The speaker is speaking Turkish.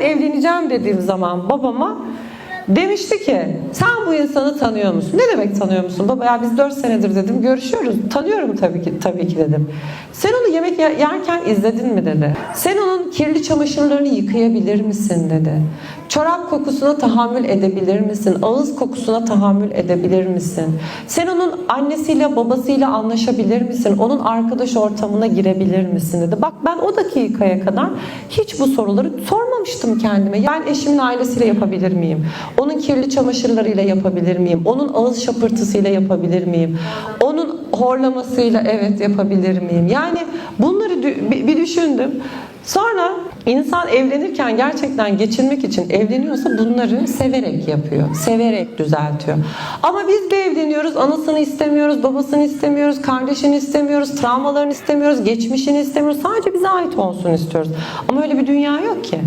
evleneceğim dediğim zaman babama demişti ki sen bu insanı tanıyor musun? Ne demek tanıyor musun? Baba ya biz 4 senedir dedim görüşüyoruz. Tanıyorum tabii ki tabii ki dedim. Sen onu yemek ye- yerken izledin mi dedi. Sen onun kirli çamaşırlarını yıkayabilir misin dedi. Çorap kokusuna tahammül edebilir misin? Ağız kokusuna tahammül edebilir misin? Sen onun annesiyle babasıyla anlaşabilir misin? Onun arkadaş ortamına girebilir misin dedi. Bak ben o dakikaya kadar hiç bu soruları sormamıştım kendime. Ben eşimin ailesiyle yapabilir miyim? Onun kirli çamaşırlarıyla yapabilir miyim? Onun ağız şapırtısıyla yapabilir miyim? Onun horlamasıyla evet yapabilir miyim? Yani bunları bir düşündüm. Sonra insan evlenirken gerçekten geçinmek için evleniyorsa bunları severek yapıyor. Severek düzeltiyor. Ama biz bir evleniyoruz, anasını istemiyoruz, babasını istemiyoruz, kardeşini istemiyoruz, travmalarını istemiyoruz, geçmişini istemiyoruz. Sadece bize ait olsun istiyoruz. Ama öyle bir dünya yok ki.